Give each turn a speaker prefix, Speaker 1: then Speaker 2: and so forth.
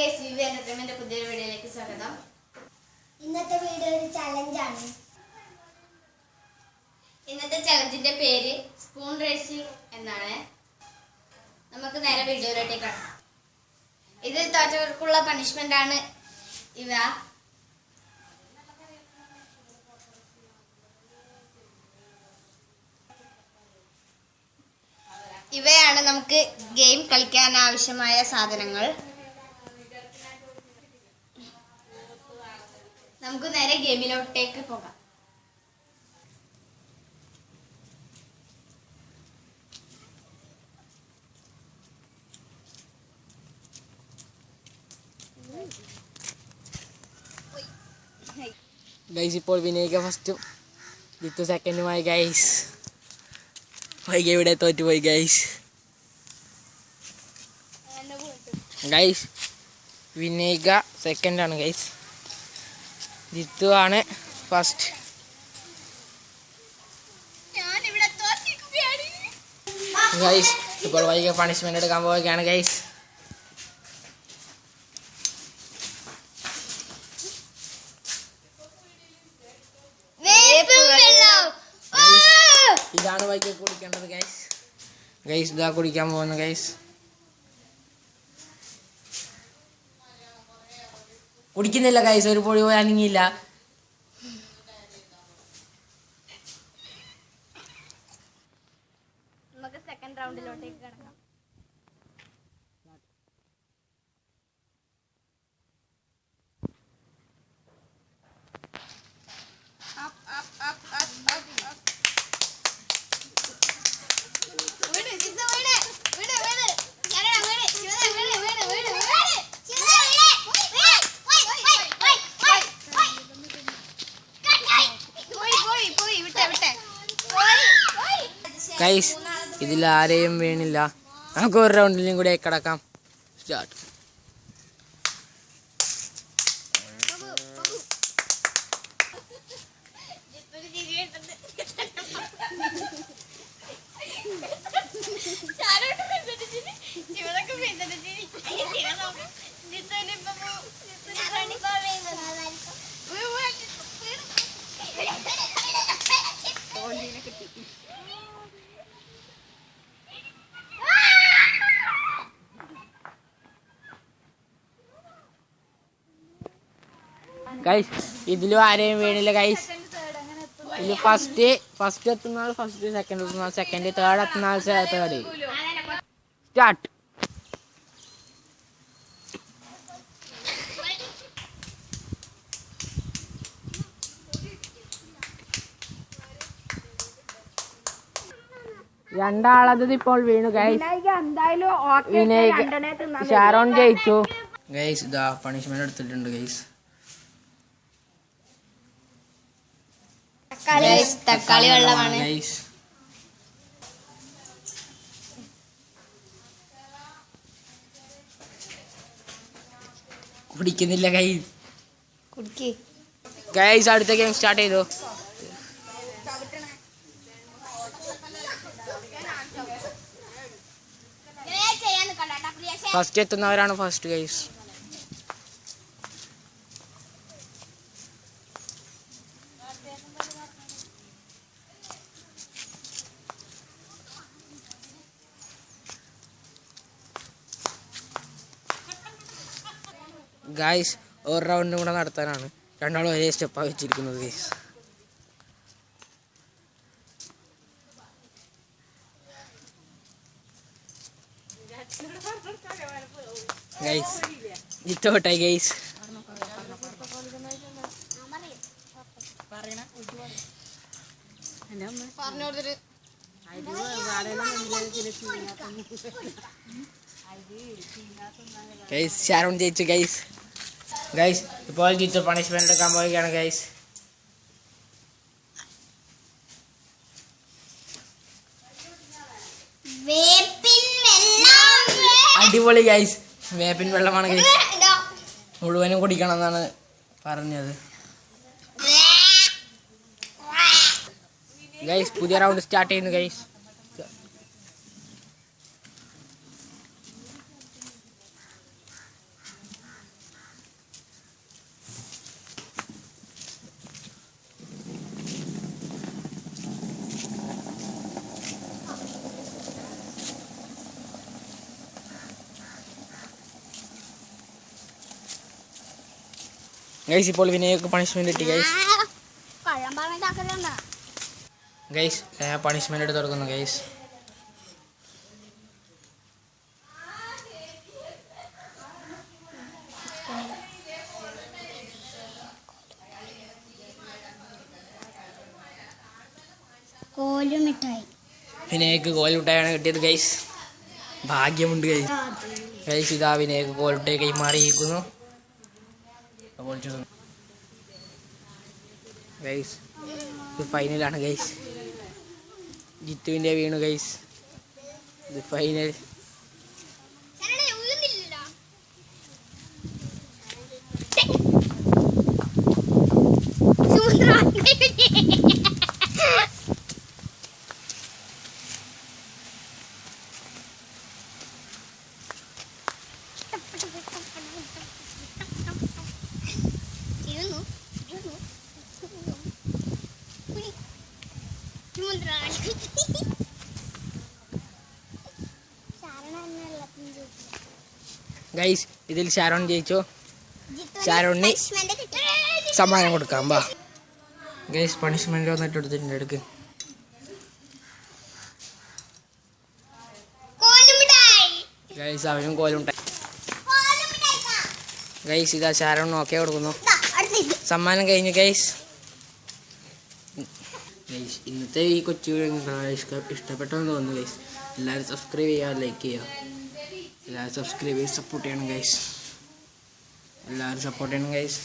Speaker 1: Guys വിവി entertainment പുതിയൊരു വീഡിയോയിലേക്ക് സ്വാഗതം.
Speaker 2: ഇന്നത്തെ വീഡിയോ ഒരു ചലഞ്ചാണ്
Speaker 1: ഇന്നത്തെ ചലഞ്ചിന്റെ പേര് സ്പൂൺ റേസിംഗ് എന്നാണ്. നമുക്ക് നേരെ വീഡിയോയിലോട്ടേക്ക് കടക്കാം. ഇതിൽ തോറ്റവർക്കുള്ള പണിഷ്മെന്റ് ആണ് ഇവ. ഇവയാണ് നമുക്ക് ഗെയിം കളിക്കാൻ ആവശ്യമായ സാധനങ്ങൾ. നമുക്ക് നേരെ ഗെയിമിലോട്ടേക്ക് പോകാം.
Speaker 3: ഗൈസ് ഇപ്പോൾ വിനയിക ഫസ്റ്റും ജിത്തു സെക്കൻഡുമായി ഗൈസ് വൈക ഇവിടെ തോറ്റുപോയി ഗൈസ് ഗൈസ് വിനയിക സെക്കൻഡാണ് ഗൈസ് ജിത്തു ആണ് ഫസ്റ്റ് ഗൈസ് ഇപ്പോൾ വൈക പണിഷ്മെന്റ് എടുക്കാൻ പോവുകയാണ് ഗൈസ് ഇതാണ് വൈകി കുടിക്കേണ്ടത് ഗൈസ് ഗൈസ് ഇതാ കുടിക്കാൻ പോകുന്നു ഗൈസ് കുടിക്കുന്നില്ല കൈസ് ഒരു പൊടി പോയി അനങ്ങിയില്ല.
Speaker 1: നമുക്ക് സെക്കൻഡ് റൗണ്ടിലോട്ടേക്ക് കിടക്കാം.
Speaker 3: ഗൈസ് ഇതിൽ ആരെയും വീണില്ല. നമുക്ക് ഒരു റൗണ്ടിലും കൂടെ കിടക്കാം. സ്റ്റാർട്ട് ഗൈസ് ഇതിലും ആരെയും വീണില്ല ഗൈസ് ഇതിൽ ഫസ്റ്റ് ഫസ്റ്റ് എത്തുന്ന ആൾ ഫസ്റ്റ് സെക്കൻഡ് എത്തുന്ന ആൾ സെക്കൻഡ് തേർഡ് എത്തുന്ന ആൾ തേർഡ് സ്റ്റാർട്ട് രണ്ടാളത് ഇപ്പോൾ വീണു ഗൈസ് ഷാരോൺ ജയിച്ചു. ഗൈസ് ഇതാ പണിഷ്മെന്റ് എടുത്തിട്ടുണ്ട് ഗൈസ്
Speaker 1: തക്കാളി വെള്ളമാണ്.
Speaker 3: കുടിക്കുന്നില്ല
Speaker 1: കൈ
Speaker 3: ഗൈസ് അടുത്ത ഗെയിം സ്റ്റാർട്ട് ചെയ്തോ. ഫസ്റ്റ് എത്തുന്നവരാണ് ഫസ്റ്റ് ഗൈസ് ഗൈസ് ഒരു റൗണ്ടും കൂടെ നടത്താനാണ്. രണ്ടാളും ഒരേ സ്റ്റെപ്പാണ് വെച്ചിരിക്കുന്നത് ഗൈസ് ഗൈസ് ഇത്തോട്ടെ ഗൈസ് ഗൈസ് ഷാരോൺ ജയിച്ചു ഗൈസ് ഗൈസ് ഇപ്പോൾ ജിത്തു പണിഷ്മെന്റ് എടുക്കാൻ പോവുകയാണ് ഗൈസ് അടിപൊളി ഗൈസ് വേപ്പിൻ വെള്ളമാണ് ഗൈസ് മുഴുവനും കുടിക്കണം എന്നാണ് പറഞ്ഞത് ഗൈസ് പുതിയ റൗണ്ട് സ്റ്റാർട്ട് ചെയ്യുന്നു ഗൈസ് ഗൈസ് ഇപ്പോൾ വിനയൊക്കെ പണിഷ്മെന്റ് കിട്ടി ഗൈസ്
Speaker 2: കള്ളം പറഞ്ഞിട്ടാക്കലണ്ട
Speaker 3: ഗൈസ് പണിഷ്മെന്റ് എടുത്ത് കൊടുക്കുന്നു ഗൈസ്
Speaker 2: കോലുമിഠായി
Speaker 3: വിനയക്ക് കോലുട്ടായാണ് കിട്ടിയത് ഗൈസ് ഭാഗ്യമുണ്ട് ഗൈസ് ഗൈസ് ഇതാ വിനയക്ക് കോലുട്ടെ കൈമാറിയിരിക്കുന്നു. ഗൈസ് ഇത് ഫൈനലാണ് ഗൈസ് ജിത്തുവിന്റെ വീണു ഗൈസ് ഇത് ഫൈനൽ ഗൈസ് ഇതിൽ ഷാരോൺ ജയിച്ചു? ഷാരോണിന് സമ്മാനം കൊടുക്കാം വാ. ഗൈസ് പണിഷ്മെന്റ് വന്നിട്ട് എടുത്തിട്ടുണ്ട് എടുക്ക്. ഗൈസ് അവനും കോലുണ്ടായി ഗൈസ് ഇതാ ഷാരോൺ നോക്കിയാ കൊടുക്കുന്നു. സമ്മാനം കഴിഞ്ഞു ഗൈസ് ഗൈസ് ഇന്നത്തെ ഈ കൊച്ചു ഇഷ്ടപ്പെട്ടെന്ന് തോന്നുന്നു ഗൈസ് എല്ലാവരും സബ്സ്ക്രൈബ് ചെയ്യുക ലൈക്ക് ചെയ്യുക എല്ലാവരും സബ്സ്ക്രൈബ് ചെയ്ത് സപ്പോർട്ട് ചെയ്യണം ഗൈസ് എല്ലാവരും സപ്പോർട്ട് ചെയ്യണം ഗൈസ്